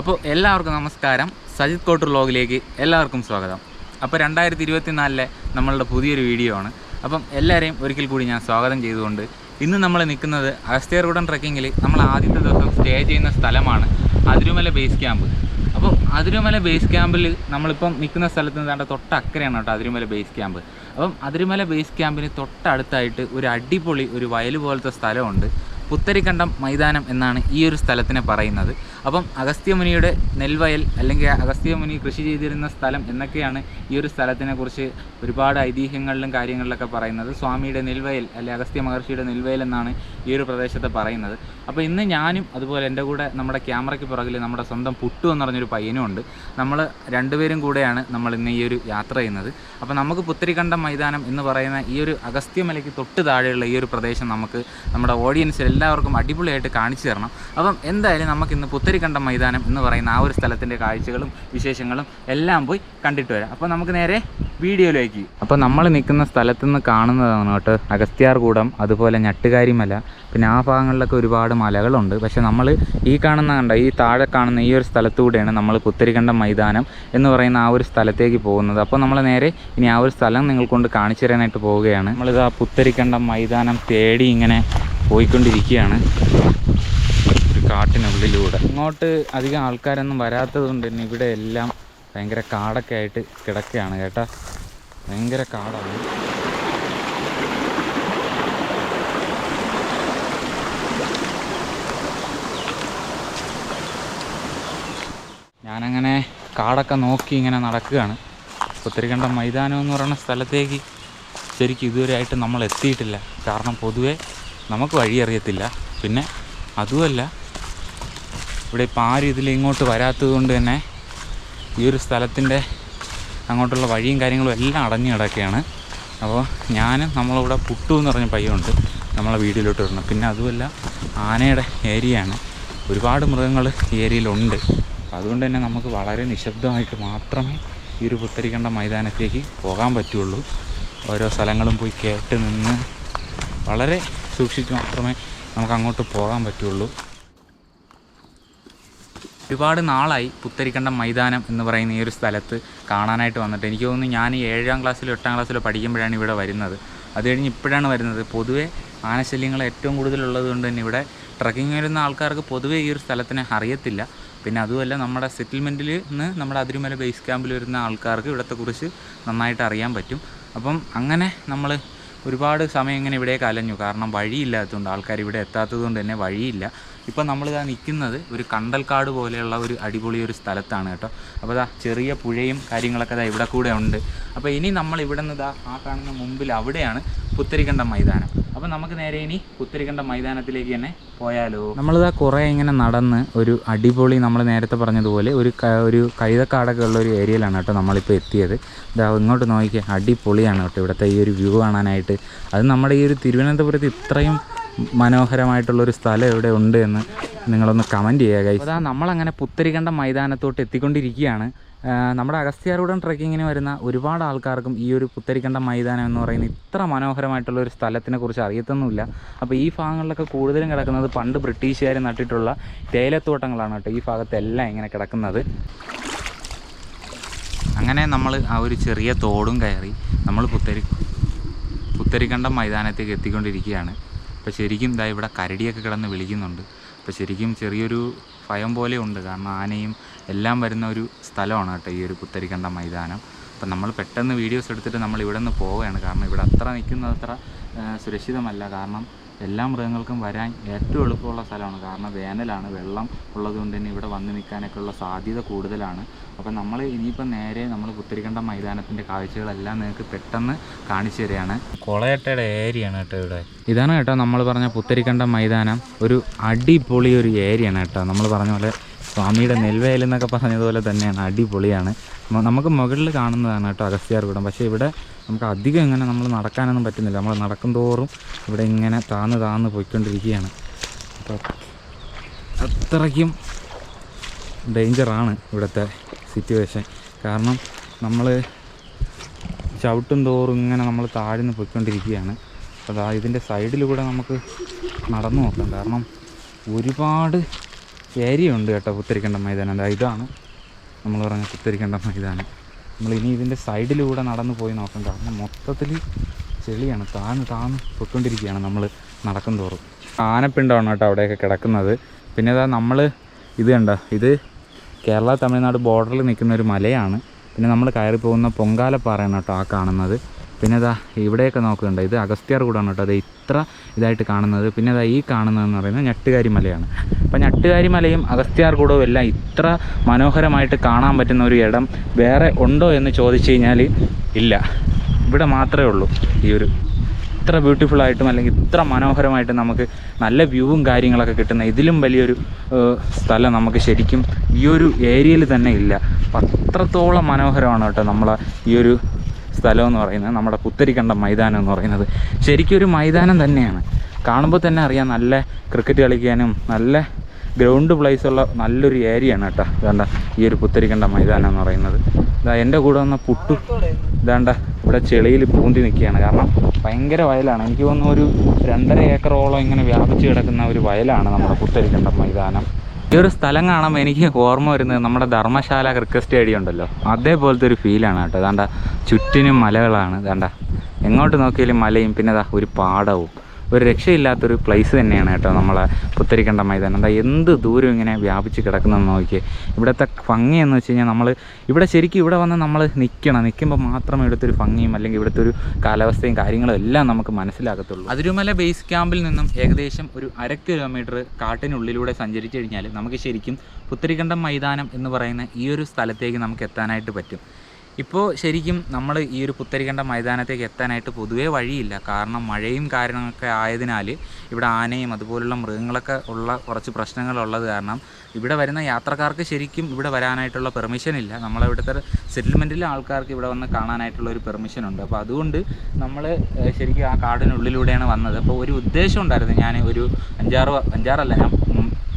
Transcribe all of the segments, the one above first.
അപ്പോൾ എല്ലാവർക്കും നമസ്കാരം. സജിത് കോട്ടൂർ ലോഗിലേക്ക് എല്ലാവർക്കും സ്വാഗതം. അപ്പോൾ രണ്ടായിരത്തി ഇരുപത്തി നാലിലെ നമ്മളുടെ പുതിയൊരു വീഡിയോ ആണ്. അപ്പം എല്ലാവരെയും ഒരിക്കൽ കൂടി ഞാൻ സ്വാഗതം ചെയ്തുകൊണ്ട് ഇന്ന് നമ്മൾ നിൽക്കുന്നത് അഗസ്ത്യർകൂടം ട്രക്കിങ്ങിൽ നമ്മൾ ആദ്യത്തെ ദിവസം സ്റ്റേ ചെയ്യുന്ന സ്ഥലമാണ് അതിരുമല ബേസ് ക്യാമ്പ്. അപ്പോൾ അതിരുമല ബേസ് ക്യാമ്പിൽ നമ്മളിപ്പം നിൽക്കുന്ന സ്ഥലത്ത് നിന്നാണ്ട് തൊട്ടക്കരയാണ് കേട്ടോ അതിരുമല ബേസ് ക്യാമ്പ്. അപ്പം അതിരുമല ബേസ് ക്യാമ്പിന് തൊട്ടടുത്തായിട്ട് ഒരു അടിപൊളി ഒരു വയൽ പോലത്തെ സ്ഥലമുണ്ട്. പുത്തരിക്കണ്ടം മൈതാനം എന്നാണ് ഈ ഒരു സ്ഥലത്തിനെ പറയുന്നത്. അപ്പം അഗസ്ത്യമുനിയുടെ നെൽവയൽ അല്ലെങ്കിൽ അഗസ്ത്യമുനി കൃഷി ചെയ്തിരുന്ന സ്ഥലം എന്നൊക്കെയാണ് ഈ ഒരു സ്ഥലത്തിനെ കുറിച്ച് ഒരുപാട് ഐതിഹ്യങ്ങളിലും കാര്യങ്ങളിലൊക്കെ പറയുന്നത്. സ്വാമിയുടെ നെൽവയൽ അല്ലെങ്കിൽ അഗസ്ത്യ മഹർഷിയുടെ നെൽവയൽ എന്നാണ് ഈ ഒരു പ്രദേശത്തെ പറയുന്നത്. അപ്പോൾ ഇന്ന് ഞാനും അതുപോലെ എന്റെ കൂടെ നമ്മുടെ ക്യാമറയ്ക്ക് പുറകിൽ നമ്മുടെ സ്വന്തം പുട്ടു എന്ന് പറഞ്ഞൊരു പയ്യനും ഉണ്ട്. നമ്മൾ രണ്ടുപേരും കൂടെയാണ് നമ്മൾ ഇന്ന് ഈ ഒരു യാത്ര ചെയ്യുന്നത്. അപ്പോൾ നമുക്ക് പുത്തരിക്കണ്ടം മൈതാനം എന്ന് പറയുന്ന ഈ ഒരു അഗസ്ത്യമലയ്ക്ക് തൊട്ട് താഴെയുള്ള ഈ ഒരു പ്രദേശം നമുക്ക് നമ്മുടെ ഓഡിയൻസിൽ എല്ലാവർക്കും അടിപൊളിയായിട്ട് കാണിച്ചു തരണം. അപ്പം എന്തായാലും നമുക്ക് ഇന്ന് പുത്തരിക്കണ്ടം മൈതാനം എന്ന് പറയുന്ന ആ ഒരു സ്ഥലത്തിന്റെ കാഴ്ചകളും വിശേഷങ്ങളും എല്ലാം പോയി കണ്ടിട്ട് വരാം. അപ്പോൾ നമുക്ക് നേരെ വീഡിയോയിലേക്ക്. അപ്പോൾ നമ്മൾ നിൽക്കുന്ന സ്ഥലത്ത് നിന്ന് കാണുന്നതാണ് കേട്ടോ അഗസ്ത്യാർകൂടം അതുപോലെ ഞട്ടുകാരിമല പിന്നെ ആ ഭാഗങ്ങളിലൊക്കെ ഒരുപാട് മലകളുണ്ട്. പക്ഷെ നമ്മൾ ഈ കാണുന്ന കണ്ട ഈ താഴെ കാണുന്ന ഈ ഒരു സ്ഥലത്തൂടെയാണ് നമ്മൾ പുത്തരിക്കണ്ടം മൈതാനം എന്ന് പറയുന്ന ആ ഒരു സ്ഥലത്തേക്ക് പോകുന്നത്. അപ്പോൾ നമ്മൾ നേരെ ഇനി ആ ഒരു സ്ഥലം നിങ്ങൾക്കൊണ്ട് കാണിച്ചു തരാനായിട്ട് പോവുകയാണ്. നമ്മളിത് ആ പുത്തരിക്കണ്ടം മൈതാനം തേടി ഇങ്ങനെ പോയിക്കൊണ്ടിരിക്കുകയാണ്. ഒരു കാട്ടിനുള്ളിലൂടെ. ഇങ്ങോട്ട് അധികം ആൾക്കാരൊന്നും വരാത്തത് കൊണ്ട് തന്നെ ഇവിടെ എല്ലാം ഭയങ്കര കാടൊക്കെ ആയിട്ട് കിടക്കുകയാണ് കേട്ടാ. ഭയങ്കര കാടാണ്. ഞാനങ്ങനെ കാടൊക്കെ നോക്കി ഇങ്ങനെ നടക്കുകയാണ്. പുത്തരിക്കണ്ട മൈതാനം എന്ന് പറയുന്ന സ്ഥലത്തേക്ക് ശരിക്കും ഇതുവരെ ആയിട്ട് നമ്മൾ എത്തിയിട്ടില്ല. കാരണം പൊതുവേ നമുക്ക് വഴി അറിയത്തില്ല. പിന്നെ അതുമല്ല ഇവിടെ ഇപ്പം ആരും ഇതിൽ ഇങ്ങോട്ട് വരാത്തത് കൊണ്ട് തന്നെ ഈ ഒരു സ്ഥലത്തിന്റെ അങ്ങോട്ടുള്ള വഴിയും കാര്യങ്ങളും എല്ലാം അടഞ്ഞു കിടക്കുകയാണ്. അപ്പോൾ ഞാനും നമ്മളിവിടെ പുട്ടു എന്ന് പറഞ്ഞ പയ്യുണ്ട് നമ്മളെ വീട്ടിലോട്ട് വരണം പിന്നെ അതുമല്ല ആനയുടെ ഏരിയയാണ്. ഒരുപാട് മൃഗങ്ങൾ ഈ ഏരിയയിലുണ്ട്. അതുകൊണ്ട് തന്നെ നമുക്ക് വളരെ നിശബ്ദമായിട്ട് മാത്രമേ ഈ ഒരു പുത്തരിക്കണ്ട മൈതാനത്തേക്ക് പോകാൻ പറ്റുള്ളൂ. ഓരോ സ്ഥലങ്ങളും പോയി കേട്ട് നിന്ന് വളരെ സൂക്ഷിച്ച് മാത്രമേ നമുക്ക് അങ്ങോട്ട് പോകാൻ പറ്റുള്ളൂ. ഒരുപാട് നാളായി പുത്തരിക്കണ്ടം മൈതാനം എന്ന് പറയുന്ന ഈ ഒരു സ്ഥലത്ത് കാണാനായിട്ട് വന്നിട്ട് എനിക്ക് തോന്നുന്നു ഞാൻ ഏഴാം ക്ലാസ്സിലോ എട്ടാം ക്ലാസ്സിലോ പഠിക്കുമ്പോഴാണ് ഇവിടെ വരുന്നത്. അത് കഴിഞ്ഞ് ഇപ്പോഴാണ് വരുന്നത്. പൊതുവേ ആനശല്യങ്ങൾ ഏറ്റവും കൂടുതലുള്ളത് കൊണ്ട് തന്നെ ഇവിടെ ട്രക്കിംഗ് വരുന്ന ആൾക്കാർക്ക് പൊതുവേ ഈ ഒരു സ്ഥലത്തിനെ അറിയത്തില്ല. പിന്നെ അതുമല്ല നമ്മുടെ സെറ്റിൽമെന്റിൽ നിന്ന് നമ്മുടെ അതിരുമല ബേസ് ക്യാമ്പിൽ വരുന്ന ആൾക്കാർക്ക് ഇവിടത്തെ കുറിച്ച് നന്നായിട്ട് അറിയാൻ പറ്റും. അപ്പം അങ്ങനെ നമ്മൾ ഒരുപാട് സമയം ഇങ്ങനെ ഇവിടേക്ക് അലഞ്ഞു. കാരണം വഴിയില്ലാത്തതുകൊണ്ട് ആൾക്കാർ ഇവിടെ എത്താത്തതുകൊണ്ട് തന്നെ വഴിയില്ല. ഇപ്പം ഇതാ നിൽക്കുന്നത് ഒരു കണ്ടൽക്കാട് പോലെയുള്ള ഒരു അടിപൊളി ഒരു സ്ഥലത്താണ് കേട്ടോ. അപ്പോൾ ഇതാ ചെറിയ പുഴയും കാര്യങ്ങളൊക്കെ ഇതാ ഇവിടെ കൂടെ ഉണ്ട്. അപ്പോൾ ഇനി നമ്മൾ ഇവിടെ നിന്ന് ഇതാ ആ കാണുന്ന മുമ്പിൽ അവിടെയാണ് പുത്തരിക്കണ്ടം മൈതാനം. അപ്പോൾ നമുക്ക് നേരെ ഇനി പുത്തരിക്കണ്ടം മൈതാനത്തിലേക്ക് തന്നെ പോയാലോ. നമ്മളിതാ കുറേ ഇങ്ങനെ നടന്ന് ഒരു അടിപൊളി നമ്മൾ നേരത്തെ പറഞ്ഞതുപോലെ ഒരു ഒരു കൈതക്കാടൊക്കെ ഉള്ള ഒരു ഏരിയയിലാണ് കേട്ടോ നമ്മളിപ്പോൾ എത്തിയത്. ഇതാ ഇങ്ങോട്ട് നോക്കിയാൽ അടിപൊളിയാണ് കേട്ടോ ഇവിടുത്തെ ഈ ഒരു വ്യൂ കാണാനായിട്ട്. അത് നമ്മുടെ ഈ ഒരു തിരുവനന്തപുരത്ത് ഇത്രയും മനോഹരമായിട്ടുള്ളൊരു സ്ഥലം ഇവിടെ ഉണ്ട് എന്ന് നിങ്ങളൊന്ന് കമന്റ് ചെയ്യുക. അതാ നമ്മളങ്ങനെ പുത്തരികണ്ട മൈതാനത്തോട്ട് എത്തിക്കൊണ്ടിരിക്കുകയാണ്. നമ്മുടെ അഗസ്ത്യാർകൂടം ട്രക്കിങ്ങിന് വരുന്ന ഒരുപാട് ആൾക്കാർക്കും ഈ ഒരു പുത്തരിക്കണ്ട മൈതാനം എന്ന് പറയുന്ന ഇത്ര മനോഹരമായിട്ടുള്ള ഒരു സ്ഥലത്തിനെ കുറിച്ച് അറിയത്തൊന്നുമില്ല. അപ്പോൾ ഈ ഭാഗങ്ങളിലൊക്കെ കൂടുതലും കിടക്കുന്നത് പണ്ട് ബ്രിട്ടീഷുകാർ നട്ടിട്ടുള്ള തേയിലത്തോട്ടങ്ങളാണ് കേട്ടോ ഈ ഭാഗത്തെല്ലാം ഇങ്ങനെ കിടക്കുന്നത്. അങ്ങനെ നമ്മൾ ആ ഒരു ചെറിയ തോടും കയറി നമ്മൾ പുത്തരി പുത്തരിക്കണ്ടം മൈതാനത്തേക്ക് എത്തിക്കൊണ്ടിരിക്കുകയാണ്. അപ്പോൾ ശരിക്കും ഇതാ ഇവിടെ കരടിയൊക്കെ കിടന്ന് വിളിക്കുന്നുണ്ട്. അപ്പോൾ ശരിക്കും ചെറിയൊരു ഭയം പോലെ ഉണ്ട്. കാരണം ആനയും എല്ലാം വരുന്ന ഒരു സ്ഥലമാണ് കേട്ടോ ഈ ഒരു പുത്തരിക്കണ്ട മൈതാനം. അപ്പം നമ്മൾ പെട്ടെന്ന് വീഡിയോസ് എടുത്തിട്ട് നമ്മൾ ഇവിടെ നിന്ന് പോവുകയാണ്. കാരണം ഇവിടെ അത്ര നിൽക്കുന്നത് അത്ര സുരക്ഷിതമല്ല. കാരണം എല്ലാ മൃഗങ്ങൾക്കും വരാൻ ഏറ്റവും എളുപ്പമുള്ള സ്ഥലമാണ്. കാരണം വേനലാണ് വെള്ളം ഉള്ളതുകൊണ്ട് തന്നെ ഇവിടെ വന്ന് നിൽക്കാനൊക്കെ ഉള്ള സാധ്യത കൂടുതലാണ്. അപ്പം നമ്മൾ ഇനിയിപ്പം നേരെ നമ്മൾ പുത്തരിക്കണ്ടം മൈതാനത്തിന്റെ കാഴ്ചകളെല്ലാം നിങ്ങൾക്ക് പെട്ടെന്ന് കാണിച്ചു തരികയാണ്. കൊളയട്ടയുടെ ഏരിയയാണ് കേട്ടോ ഇവിടെ. ഇതാണ് കേട്ടോ നമ്മൾ പറഞ്ഞ പുത്തരിക്കണ്ട മൈതാനം. ഒരു അടിപൊളി ഒരു ഏരിയയാണ് കേട്ടോ. നമ്മൾ പറഞ്ഞ പോലെ സ്വാമിയുടെ നെൽവേലെന്നൊക്കെ പറഞ്ഞതുപോലെ തന്നെയാണ്. അടിപൊളിയാണ്. നമുക്ക് മുകളിൽ കാണുന്നതാണ് കേട്ടോ അഗസ്ത്യാർകൂടം പക്ഷേ ഇവിടെ നമുക്ക് അധികം ഇങ്ങനെ നമ്മൾ നടക്കാനൊന്നും പറ്റുന്നില്ല. നമ്മൾ നടക്കും തോറും ഇവിടെ ഇങ്ങനെ താന്ന് താന്ന് പോയിക്കൊണ്ടിരിക്കുകയാണ്. അപ്പോൾ അത്രയ്ക്കും ഡേഞ്ചറാണ് ഇവിടുത്തെ സിറ്റുവേഷൻ. കാരണം നമ്മൾ ചവിട്ടും തോറും ഇങ്ങനെ നമ്മൾ താഴ്ന്ന് പോയിക്കൊണ്ടിരിക്കുകയാണ്. അപ്പോൾ അതാ ഇതിന്റെ സൈഡിലൂടെ നമുക്ക് നടന്നു നോക്കാം. കാരണം ഒരുപാട് ഏരിയ ഉണ്ട് കേട്ടോ പുത്തരിക്കണ്ടം മൈതാനം. അതാ ഇതാണ് നമ്മൾ പറഞ്ഞ കുത്തിരിക്കേണ്ട മൈതാനം. നമ്മൾ ഇനി ഇതിന്റെ സൈഡിലൂടെ നടന്നു പോയി നോക്കണ്ട. കാരണം മൊത്തത്തിൽ ചെളിയാണ്. താന്ന് താന്ന് പൊയ്ക്കൊണ്ടിരിക്കുകയാണ് നമ്മൾ നടക്കും തോറും ആനപ്പിണ്ടമാണ് കേട്ടോ അവിടെയൊക്കെ കിടക്കുന്നത്. പിന്നെ ഇതാ നമ്മൾ ഇത് കണ്ട? ഇത് കേരള തമിഴ്നാട് ബോർഡറിൽ നിൽക്കുന്ന ഒരു മലയാണ്. പിന്നെ നമ്മൾ കയറി പോകുന്ന പൊങ്കാലപ്പാറയാണ് കേട്ടോ ആ കാണുന്നത്. പിന്നെ ഇതാ ഇവിടെയൊക്കെ നോക്കുന്നുണ്ട്. ഇത് അഗസ്ത്യാർ കൂടാണ് കേട്ടോ. അത് ഇത്ര ഇതായിട്ട് കാണുന്നത്. പിന്നെ ഇതാ ഈ കാണുന്നതെന്ന് പറയുന്നത് ഞട്ടുകാരി മലയാണ്. അപ്പോൾ ഞട്ടുകാരി മലയും അഗസ്ത്യാർ കൂടവും എല്ലാം ഇത്ര മനോഹരമായിട്ട് കാണാൻ പറ്റുന്ന ഒരു ഇടം വേറെ ഉണ്ടോ എന്ന് ചോദിച്ചു കഴിഞ്ഞാൽ ഇല്ല. ഇവിടെ മാത്രമേ ഉള്ളൂ ഈ ഒരു ഇത്ര ബ്യൂട്ടിഫുൾ ആയിട്ടും അല്ലെങ്കിൽ ഇത്ര മനോഹരമായിട്ടും നമുക്ക് നല്ല വ്യൂവും കാര്യങ്ങളൊക്കെ കിട്ടുന്ന ഇതിലും വലിയൊരു സ്ഥലം നമുക്ക് ശരിക്കും ഈ ഒരു ഏരിയയിൽ തന്നെ ഇല്ല. അത്രത്തോളം മനോഹരമാണ് കേട്ടോ നമ്മളെ ഈ ഒരു സ്ഥലം എന്ന് പറയുന്നത് നമ്മുടെ പുത്തരിക്കണ്ടം മൈതാനം എന്ന് പറയുന്നത്. ശരിക്കും ഒരു മൈതാനം തന്നെയാണ്. കാണുമ്പോൾ തന്നെ അറിയാം നല്ല ക്രിക്കറ്റ് കളിക്കാനും നല്ല ഗ്രൗണ്ട് പ്ലേസ് ഉള്ള നല്ലൊരു ഏരിയ ആണ് കേട്ടോ. ഇതാണ്ട ഈ ഒരു പുത്തരിക്കണ്ട മൈതാനം എന്ന് പറയുന്നത്. ഇതാ എന്റെ കൂടെ വന്ന പുട്ടു. ഇതാണ്ട ഇവിടെ ചെളിയിൽ പൂന്തി നിൽക്കുകയാണ്. കാരണം ഭയങ്കര വയലാണ്. എനിക്ക് തോന്നുന്നു ഒരു രണ്ടര ഏക്കറോളം ഇങ്ങനെ വ്യാപിച്ച് കിടക്കുന്ന ഒരു വയലാണ് നമ്മുടെ പുത്തരിക്കണ്ട മൈതാനം. ഈ ഒരു സ്ഥലം കാണുമ്പോൾ എനിക്ക് ഓർമ്മ വരുന്നത് നമ്മുടെ ധർമ്മശാല ക്രിക്കറ്റ് സ്റ്റേഡിയം ഉണ്ടല്ലോ. അതേപോലത്തെ ഒരു ഫീലാണ് കേട്ടോ. ഇതാണ്ട ചുറ്റിനും മലകളാണ്. ഇതാണ്ട എങ്ങോട്ട് നോക്കിയാലും മലയും പിന്നെ ദാ ഒരു പാടവും. ഒരു രക്ഷയില്ലാത്തൊരു പ്ലേസ് തന്നെയാണ് കേട്ടോ നമ്മളെ പുത്തരിക്കണ്ട മൈതാനം. എന്താ എന്ത് ദൂരം ഇങ്ങനെ വ്യാപിച്ച് കിടക്കുന്നതെന്ന് നോക്കി ഇവിടുത്തെ ഭംഗിയെന്ന് വെച്ച് കഴിഞ്ഞാൽ നമ്മൾ ഇവിടെ ശരിക്കും ഇവിടെ വന്ന് നമ്മൾ നിൽക്കണം നിൽക്കുമ്പോൾ മാത്രമേ ഇവിടുത്തെ ഒരു ഭംഗിയും അല്ലെങ്കിൽ ഇവിടുത്തെ ഒരു കാലാവസ്ഥയും കാര്യങ്ങളും എല്ലാം നമുക്ക് മനസ്സിലാകത്തുള്ളൂ. അതിരുമല ബേസ് ക്യാമ്പിൽ നിന്നും ഏകദേശം ഒരു അര കിലോമീറ്റർ കാട്ടിനുള്ളിലൂടെ സഞ്ചരിച്ചു കഴിഞ്ഞാൽ നമുക്ക് ശരിക്കും പുത്തരിക്കണ്ടം മൈതാനം എന്ന് പറയുന്ന ഈ ഒരു സ്ഥലത്തേക്ക് നമുക്ക് എത്താനായിട്ട് പറ്റും. ഇപ്പോൾ ശരിക്കും നമ്മൾ ഈ ഒരു പുത്തരിക്കണ്ട മൈതാനത്തേക്ക് എത്താനായിട്ട് പൊതുവേ വഴിയില്ല. കാരണം മഴയും കാരണമൊക്കെ ആയതിനാൽ ഇവിടെ ആനയും അതുപോലുള്ള മൃഗങ്ങളൊക്കെ ഉള്ള കുറച്ച് പ്രശ്നങ്ങളുള്ളത് കാരണം ഇവിടെ വരുന്ന യാത്രക്കാർക്ക് ശരിക്കും ഇവിടെ വരാനായിട്ടുള്ള പെർമിഷൻ ഇല്ല. നമ്മളിവിടുത്തെ സെറ്റിൽമെന്റിലെ ആൾക്കാർക്ക് ഇവിടെ വന്ന് കാണാനായിട്ടുള്ള ഒരു പെർമിഷൻ ഉണ്ട്. അപ്പോൾ അതുകൊണ്ട് നമ്മൾ ശരിക്കും ആ കാടിനുള്ളിലൂടെയാണ് വന്നത്. അപ്പോൾ ഒരു ഉദ്ദേശം ഉണ്ടായിരുന്നു. ഞാൻ ഒരു അഞ്ചാറ് അഞ്ചാറല്ല ഞാൻ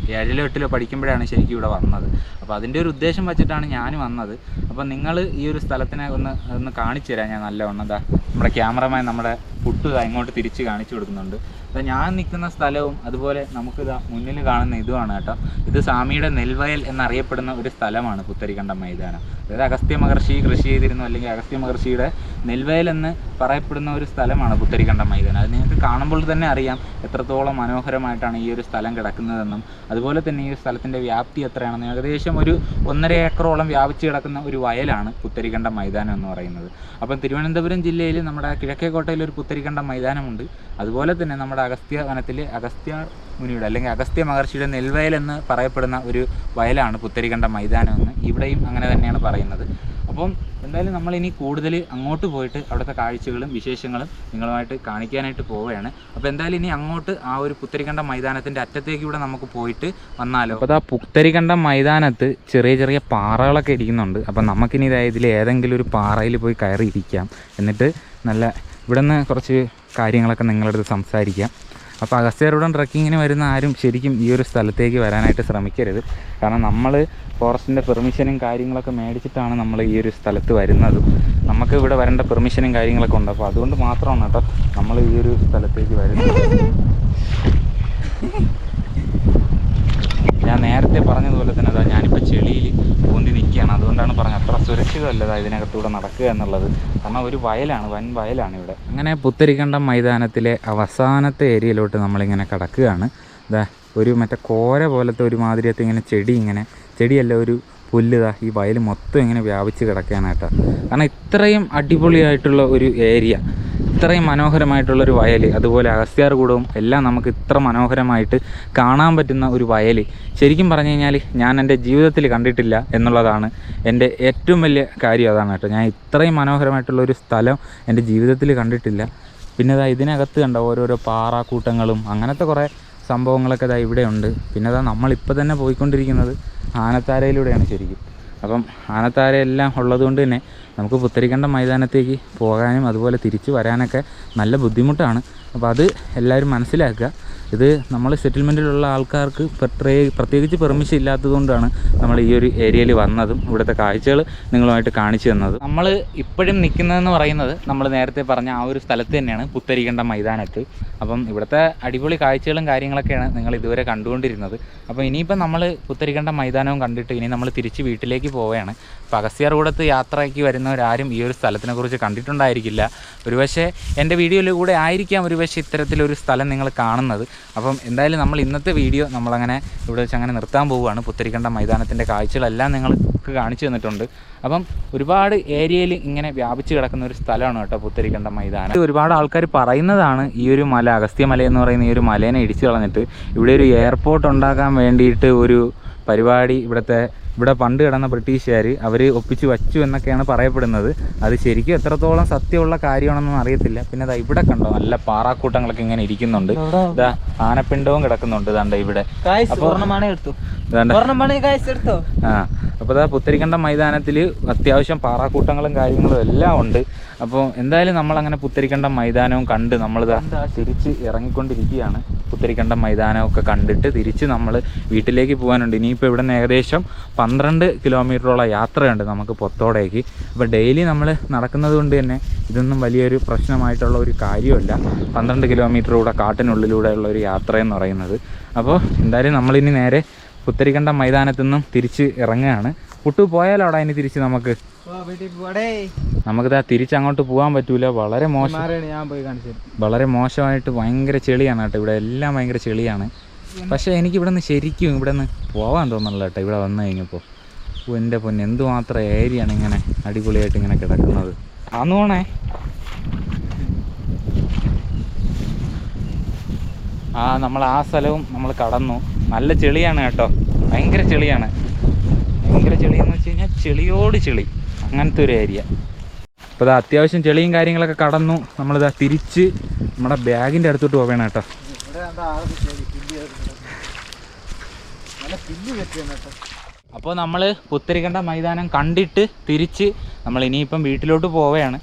ഏഴിലോ എട്ടിലോ പഠിക്കുമ്പോഴാണ് ശരിക്കും ഇവിടെ വന്നത്. അപ്പോൾ അതിന്റെ ഒരു ഉദ്ദേശം വെച്ചിട്ടാണ് ഞാൻ വന്നത്. അപ്പോൾ നിങ്ങൾ ഈ ഒരു സ്ഥലത്തിനെ ഒന്ന് ഒന്ന് കാണിച്ചു തരാം ഞാൻ നല്ലവണ്ണം. ദാ നമ്മുടെ ക്യാമറമാൻ നമ്മുടെ പുട്ട് ഇങ്ങോട്ട് തിരിച്ച് കാണിച്ചു കൊടുക്കുന്നുണ്ട്. ദാ ഞാൻ നിൽക്കുന്ന സ്ഥലവും അതുപോലെ നമുക്ക് ഇതാ മുന്നിൽ കാണുന്ന ഇതുമാണ് കേട്ടോ. ഇത് സ്വാമിയുടെ നെൽവയൽ എന്നറിയപ്പെടുന്ന ഒരു സ്ഥലമാണ് പുത്തരിക്കണ്ടം മൈതാനം. അതായത് അഗസ്ത്യ മഹർഷി കൃഷി ചെയ്തിരുന്നു അല്ലെങ്കിൽ അഗസ്ത്യ മഹർഷിയുടെ നെൽവയൽ എന്ന് പറയപ്പെടുന്ന ഒരു സ്ഥലമാണ് പുത്തരിക്കണ്ടം മൈതാനം. അത് നിങ്ങൾക്ക് കാണുമ്പോൾ തന്നെ അറിയാം എത്രത്തോളം മനോഹരമായിട്ടാണ് ഈ ഒരു സ്ഥലം കിടക്കുന്നതെന്നും അതുപോലെ തന്നെ ഈ സ്ഥലത്തിന്റെ വ്യാപ്തി എത്രയാണെന്ന്. ഏകദേശം ഒരു ഒന്നര ഏക്കറോളം വ്യാപിച്ച് കിടക്കുന്ന ഒരു വയലാണ് പുത്തരിക്കണ്ടം മൈതാനം എന്ന് പറയുന്നത്. അപ്പം തിരുവനന്തപുരം ജില്ലയിൽ നമ്മുടെ കിഴക്കേക്കോട്ടയിൽ ഒരു പുത്തരിക്കണ്ടം മൈതാനമുണ്ട്. അതുപോലെ തന്നെ നമ്മുടെ അഗസ്ത്യ വനത്തിലെ അഗസ്ത്യ മുനിയുടെ അല്ലെങ്കിൽ അഗസ്ത്യ മഹർഷിയുടെ നെൽവയൽ എന്ന് പറയപ്പെടുന്ന ഒരു വയലാണ് പുത്തരിക്കണ്ടം മൈതാനം എന്ന് ഇവിടെയും അങ്ങനെ തന്നെയാണ് പറയുന്നത്. അപ്പം എന്തായാലും നമ്മൾ ഇനി കൂടുതൽ അങ്ങോട്ട് പോയിട്ട് അവിടുത്തെ കാഴ്ചകളും വിശേഷങ്ങളും നിങ്ങളുമായിട്ട് കാണിക്കാനായിട്ട് പോവുകയാണ്. അപ്പോൾ എന്തായാലും ഇനി അങ്ങോട്ട് ആ ഒരു പുത്തരിക്കണ്ടം മൈതാനത്തിന്റെ അറ്റത്തേക്ക് ഇവിടെ നമുക്ക് പോയിട്ട് വന്നാലോ? അപ്പോൾ ആ പുത്തരിക്കണ്ടം മൈതാനത്ത് ചെറിയ ചെറിയ പാറകളൊക്കെ ഇരിക്കുന്നുണ്ട്. അപ്പം നമുക്കിനി ഇതാ ഇതിൽ ഏതെങ്കിലും ഒരു പാറയിൽ പോയി കയറി ഇരിക്കാം എന്നിട്ട് നല്ല ഇവിടെ നിന്ന് കുറച്ച് കാര്യങ്ങളൊക്കെ നിങ്ങളുടെ അടുത്ത് സംസാരിക്കാം. അപ്പോൾ അഗസ്ത്യരോടും ട്രക്കിങ്ങിന് വരുന്ന ആരും ശരിക്കും ഈ ഒരു സ്ഥലത്തേക്ക് വരാനായിട്ട് ശ്രമിക്കരുത്. കാരണം നമ്മൾ ഫോറസ്റ്റിന്റെ പെർമിഷനും കാര്യങ്ങളൊക്കെ മേടിച്ചിട്ടാണ് നമ്മൾ ഈ ഒരു സ്ഥലത്ത് വരുന്നതും. നമുക്ക് ഇവിടെ വരേണ്ട പെർമിഷനും കാര്യങ്ങളൊക്കെ ഉണ്ട്. അപ്പോൾ അതുകൊണ്ട് മാത്രമാണ് കേട്ടോ നമ്മൾ ഈ ഒരു സ്ഥലത്തേക്ക് വരുന്നത്. ഞാൻ നേരത്തെ പറഞ്ഞതുപോലെ തന്നെ അതാ ഞാനിപ്പോൾ ചെളിയിൽ പൂന്തി നിൽക്കുകയാണ് അതുകൊണ്ടാണ് പറഞ്ഞത് അത്ര സുരക്ഷിതമല്ലതാ ഇതിനകത്തൂടെ നടക്കുക എന്നുള്ളത്. കാരണം ഒരു വയലാണ് വൻ വയലാണ് ഇവിടെ. അങ്ങനെ പുത്തരിക്കണ്ടം മൈതാനത്തിലെ അവസാനത്തെ ഏരിയയിലോട്ട് നമ്മളിങ്ങനെ കടക്കുകയാണ്. ഇതാ ഒരു മറ്റേ കോര പോലത്തെ ഒരു മാതിരിയത്തെ ഇങ്ങനെ ചെടി ഇങ്ങനെ ചെടിയല്ല ഒരു പുല്ല് ഇതാ ഈ വയൽ മൊത്തം ഇങ്ങനെ വ്യാപിച്ച് കിടക്കാനായിട്ടാണ് കാരണം ഇത്രയും അടിപൊളിയായിട്ടുള്ള ഒരു ഏരിയ ഇത്രയും മനോഹരമായിട്ടുള്ള ഒരു വയൽ അതുപോലെ അഗസ്ത്യാർകൂടവും എല്ലാം നമുക്ക് ഇത്ര മനോഹരമായിട്ട് കാണാൻ പറ്റുന്ന ഒരു വയൽ ശരിക്കും പറഞ്ഞു കഴിഞ്ഞാൽ ഞാൻ എന്റെ ജീവിതത്തിൽ കണ്ടിട്ടില്ല എന്നുള്ളതാണ് എന്റെ ഏറ്റവും വലിയ കാര്യം അതാണ് കേട്ടോ. ഞാൻ ഇത്രയും മനോഹരമായിട്ടുള്ള ഒരു സ്ഥലം എന്റെ ജീവിതത്തിൽ കണ്ടിട്ടില്ല. പിന്നെ ഇതാ ഇതിനകത്ത് കണ്ട ഓരോരോ പാറാക്കൂട്ടങ്ങളും അങ്ങനത്തെ കുറേ സംഭവങ്ങളൊക്കെ ഇതാ ഇവിടെ ഉണ്ട്. പിന്നെ അതാ നമ്മളിപ്പോൾ തന്നെ പോയിക്കൊണ്ടിരിക്കുന്നത് ആനത്താരയിലൂടെയാണ് ശരിക്കും. അപ്പം ആനത്താരയെല്ലാം ഉള്ളതുകൊണ്ട് തന്നെ നമുക്ക് പുത്തരിക്കണ്ട മൈതാനത്തേക്ക് പോകാനും അതുപോലെ തിരിച്ചു വരാനൊക്കെ നല്ല ബുദ്ധിമുട്ടാണ്. അപ്പോൾ അത് എല്ലാവരും മനസ്സിലാക്കുക. ഇത് നമ്മൾ സെറ്റിൽമെന്റിലുള്ള ആൾക്കാർക്ക് പ്രത്യേ- പ്രത്യേകിച്ച് പെർമിഷൻ ഇല്ലാത്തതുകൊണ്ടാണ് നമ്മൾ ഈ ഒരു ഏരിയയിൽ വന്നതും ഇവിടുത്തെ കാഴ്ചകൾ നിങ്ങളുമായിട്ട് കാണിച്ചു തന്നത്. നമ്മൾ ഇപ്പോഴും നിൽക്കുന്നതെന്ന് പറയുന്നത് നമ്മൾ നേരത്തെ പറഞ്ഞ ആ ഒരു സ്ഥലത്ത് തന്നെയാണ് പുത്തരികണ്ട മൈതാനത്ത്. അപ്പം ഇവിടുത്തെ അടിപൊളി കാഴ്ചകളും കാര്യങ്ങളൊക്കെയാണ് നിങ്ങൾ ഇതുവരെ കണ്ടുകൊണ്ടിരുന്നത്. അപ്പോൾ ഇനിയിപ്പം നമ്മൾ പുത്തരികണ്ട മൈതാനവും കണ്ടിട്ട് ഇനി നമ്മൾ തിരിച്ച് വീട്ടിലേക്ക് പോവുകയാണ്. അപ്പോൾ കൂടത്ത് യാത്രയ്ക്ക് വരുന്നവരാരും ഈ ഒരു സ്ഥലത്തിനെ കുറിച്ച് കണ്ടിട്ടുണ്ടായിരിക്കില്ല. ഒരുപക്ഷെ എന്റെ വീഡിയോയിൽ കൂടെ ആയിരിക്കാം ഒരുപക്ഷെ ഇത്തരത്തിലൊരു സ്ഥലം നിങ്ങൾ കാണുന്നത്. അപ്പം എന്തായാലും നമ്മൾ ഇന്നത്തെ വീഡിയോ നമ്മളങ്ങനെ ഇവിടെ വെച്ച് അങ്ങനെ നിർത്താൻ പോവുകയാണ്. പുത്തരിക്കണ്ട മൈതാനത്തിന്റെ കാഴ്ചകളെല്ലാം നിങ്ങൾക്ക് കാണിച്ചു തന്നിട്ടുണ്ട്. അപ്പം ഒരുപാട് ഏരിയയിൽ ഇങ്ങനെ വ്യാപിച്ച് കിടക്കുന്ന ഒരു സ്ഥലമാണ് കേട്ടോ പുത്തരിക്കണ്ട മൈതാനം. ഒരുപാട് ആൾക്കാർ പറയുന്നതാണ് ഈ ഒരു മല അഗസ്ത്യ മല എന്ന് പറയുന്ന ഈ ഒരു മലേനെ ഇടിച്ചു കളഞ്ഞിട്ട്. ഇവിടെ ഒരു എയർപോർട്ട് ഉണ്ടാക്കാൻ വേണ്ടിയിട്ട് ഒരു പരിപാടി ഇവിടുത്തെ ഇവിടെ പണ്ട് കിടന്ന ബ്രിട്ടീഷുകാർ അവർ ഒപ്പിച്ച് വച്ചു എന്നൊക്കെയാണ് പറയപ്പെടുന്നത്. അത് ശരിക്കും എത്രത്തോളം സത്യമുള്ള കാര്യമാണെന്നൊന്നും അറിയത്തില്ല. പിന്നെ അതാ ഇവിടെ കണ്ടോ നല്ല പാറാക്കൂട്ടങ്ങളൊക്കെ ഇങ്ങനെ ഇരിക്കുന്നുണ്ട്. ഇതാ ആനപ്പിണ്ടവും കിടക്കുന്നുണ്ട് ദാണ്ട ഇവിടെ. എടുത്തു? ആ അപ്പോൾ ഇതാ പുത്തരിക്കണ്ട മൈതാനത്തിൽ അത്യാവശ്യം പാറാക്കൂട്ടങ്ങളും കാര്യങ്ങളും എല്ലാം ഉണ്ട്. അപ്പോൾ എന്തായാലും നമ്മൾ അങ്ങനെ പുത്തരിക്കണ്ട മൈതാനവും കണ്ട് നമ്മളിതാ തിരിച്ച് ഇറങ്ങിക്കൊണ്ടിരിക്കുകയാണ്. പുത്തരിക്കണ്ട മൈതാനമൊക്കെ കണ്ടിട്ട് തിരിച്ച് നമ്മൾ വീട്ടിലേക്ക് പോകാനുണ്ട്. ഇനിയിപ്പോൾ ഇവിടെ നിന്ന് ഏകദേശം പന്ത്രണ്ട് കിലോമീറ്ററോളം യാത്രയുണ്ട് നമുക്ക് പൊത്തോടേക്ക്. അപ്പോൾ ഡെയിലി നമ്മൾ നടക്കുന്നത് കൊണ്ട് തന്നെ ഇതൊന്നും വലിയൊരു പ്രശ്നമായിട്ടുള്ള ഒരു കാര്യമല്ല. പന്ത്രണ്ട് കിലോമീറ്ററിലൂടെ കാട്ടിനുള്ളിലൂടെയുള്ള ഒരു യാത്ര എന്ന് പറയുന്നത്. അപ്പോൾ എന്തായാലും നമ്മളിനി നേരെ പുത്തരിക്കണ്ട മൈതാനത്തു നിന്നും തിരിച്ച് ഇറങ്ങുകയാണ്. പുട്ടു പോയാലോ അവിടെ ഇനി തിരിച്ച് നമുക്ക്? നമുക്കിതാ തിരിച്ച് അങ്ങോട്ട് പോകാൻ പറ്റൂല. വളരെ മോശം. വളരെ മോശമായിട്ട് ഭയങ്കര ചെളിയാണ് കേട്ടോ ഇവിടെ. എല്ലാം ഭയങ്കര ചെളിയാണ്. പക്ഷേ എനിക്ക് ഇവിടെ നിന്ന് ശരിക്കും ഇവിടെ നിന്ന് പോകാൻ തോന്നുന്നില്ല കേട്ടോ. ഇവിടെ വന്നു കഴിഞ്ഞപ്പോൾ. എന്റെ പൊന്ന് എന്തുമാത്രം ഏരിയയാണ് ഇങ്ങനെ അടിപൊളിയായിട്ട് ഇങ്ങനെ കിടക്കുന്നത്? ആന്ന് പോണേ. ആ നമ്മൾ ആ സ്ഥലവും നമ്മൾ കടന്നു. നല്ല ചെളിയാണ് കേട്ടോ. ഭയങ്കര ചെളിയാണ്. ഭയങ്കര ചെളിയെന്ന് വെച്ച് കഴിഞ്ഞാൽ ചെളിയോട് ചെളി അങ്ങനത്തെ ഒരു ഏരിയ അപ്പോൾ ഇതാ അത്യാവശ്യം ചെളിയും കാര്യങ്ങളൊക്കെ കടന്നു. നമ്മളിതാ തിരിച്ച് നമ്മുടെ ബാഗിന്റെ അടുത്തോട്ട് പോവേണം കേട്ടോ. അപ്പോൾ നമ്മൾ പുത്തരിക്കണ്ട മൈതാനം കണ്ടിട്ട് തിരിച്ച് നമ്മൾ ഇനിയിപ്പം വീട്ടിലോട്ട് പോവുകയാണ്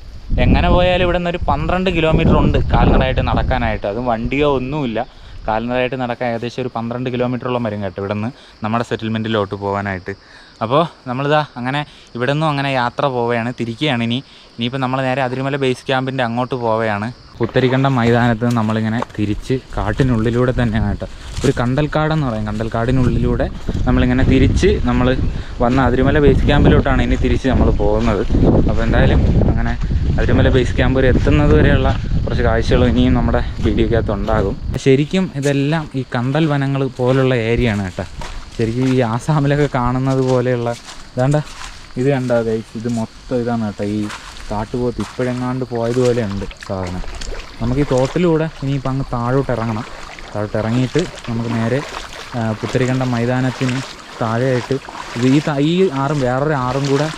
എങ്ങനെ പോയാലും ഇവിടെ നിന്ന് ഒരു പന്ത്രണ്ട് കിലോമീറ്റർ ഉണ്ട് കാൽനടയായിട്ട് നടക്കാനായിട്ട്. അതും വണ്ടിയോ ഒന്നുമില്ല. കാൽനടയായിട്ട് നടക്കാൻ ഏകദേശം ഒരു പന്ത്രണ്ട് കിലോമീറ്ററോളം വരും കേട്ടോ ഇവിടെ നിന്ന് നമ്മുടെ സെറ്റിൽമെന്റിലോട്ട് പോകാനായിട്ട് അപ്പോൾ നമ്മളിതാ അങ്ങനെ ഇവിടെ നിന്നും അങ്ങനെ യാത്ര പോവുകയാണ്. തിരിക്കുകയാണ് ഇനി. ഇനിയിപ്പോൾ നമ്മൾ നേരെ അതിരുമല ബേസ് ക്യാമ്പിന്റെ അങ്ങോട്ട് പോവുകയാണ്. പുത്തരിക്കണ്ട മൈതാനത്ത് നിന്ന് നമ്മളിങ്ങനെ തിരിച്ച് കാട്ടിനുള്ളിലൂടെ തന്നെയാണ് കേട്ടോ. ഒരു കണ്ടൽക്കാടെന്ന് പറയും. കണ്ടൽക്കാടിനുള്ളിലൂടെ നമ്മളിങ്ങനെ തിരിച്ച് നമ്മൾ വന്ന അതിരുമല ബേസ് ക്യാമ്പിലോട്ടാണ് ഇനി തിരിച്ച് നമ്മൾ പോകുന്നത്. അപ്പോൾ എന്തായാലും അങ്ങനെ അതിരുമല ബേസ് ക്യാമ്പ് വരെ എത്തുന്നത് വരെയുള്ള കുറച്ച് കാഴ്ചകൾ ഇനിയും നമ്മുടെ വീഡിയോക്കകത്ത് ഉണ്ടാകും. ശരിക്കും ഇതെല്ലാം ഈ കണ്ടൽ വനങ്ങൾ പോലുള്ള ഏരിയ ആണ് കേട്ടോ. ശരിക്കും ഈ ആസാമിലൊക്കെ കാണുന്നത് പോലെയുള്ള ഇതാണ്ട ഇത് കണ്ടാ ഗൈസ് ഇത് മൊത്തം ഇതാണ് കേട്ടോ. ഈ കാട്ടുപോത്ത് ഇപ്പോഴെങ്ങാണ്ട് പോയതുപോലെ ഉണ്ട് സാധനം. നമുക്ക് ഈ തോട്ടിലൂടെ ഇനിയിപ്പോൾ അങ്ങ് താഴോട്ട് ഇറങ്ങണം. താഴോട്ട് ഇറങ്ങിയിട്ട് നമുക്ക് നേരെ പുത്തരിക്കണ്ട മൈതാനത്തിന് താഴെയായിട്ട് ഇത് ഈ ഈ ആറും വേറൊരു ആറും കൂടെ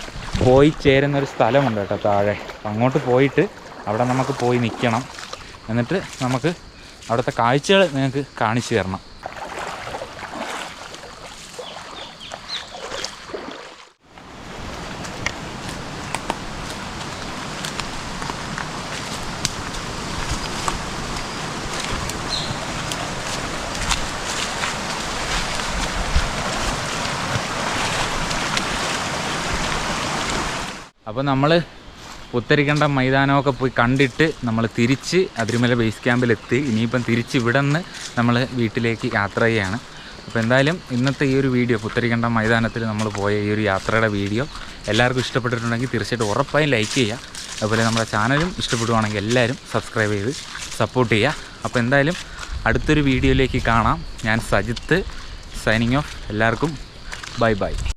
പോയി ചേരുന്ന ഒരു സ്ഥലമുണ്ട് കേട്ടോ താഴെ. അപ്പം അങ്ങോട്ട് പോയിട്ട് അവിടെ നമുക്ക് പോയി നിൽക്കണം എന്നിട്ട് നമുക്ക് അവിടുത്തെ കാഴ്ചകൾ നിങ്ങൾക്ക് കാണിച്ചു തരണം. അപ്പോൾ നമ്മൾ ഉത്തരിക്കണ്ട മൈതാനമൊക്കെ പോയി കണ്ടിട്ട് നമ്മൾ തിരിച്ച് അതിരുമല ബേസ് ക്യാമ്പിലെത്തി ഇനിയിപ്പം തിരിച്ച് ഇവിടെ നിന്ന് നമ്മൾ വീട്ടിലേക്ക് യാത്ര ചെയ്യുകയാണ് അപ്പോൾ എന്തായാലും ഇന്നത്തെ ഈ ഒരു വീഡിയോ പുത്തരിക്കണ്ട മൈതാനത്തിൽ നമ്മൾ പോയ ഈ ഒരു യാത്രയുടെ വീഡിയോ എല്ലാവർക്കും ഇഷ്ടപ്പെട്ടിട്ടുണ്ടെങ്കിൽ തീർച്ചയായിട്ടും ഉറപ്പായും ലൈക്ക് ചെയ്യുക. അതുപോലെ നമ്മുടെ ചാനലും ഇഷ്ടപ്പെടുവാണെങ്കിൽ എല്ലാവരും സബ്സ്ക്രൈബ് ചെയ്ത് സപ്പോർട്ട് ചെയ്യുക. അപ്പോൾ എന്തായാലും അടുത്തൊരു വീഡിയോയിലേക്ക് കാണാം. ഞാൻ സജിത്ത് സൈനിങ് ഓഫ് എല്ലാവർക്കും ബൈ ബൈ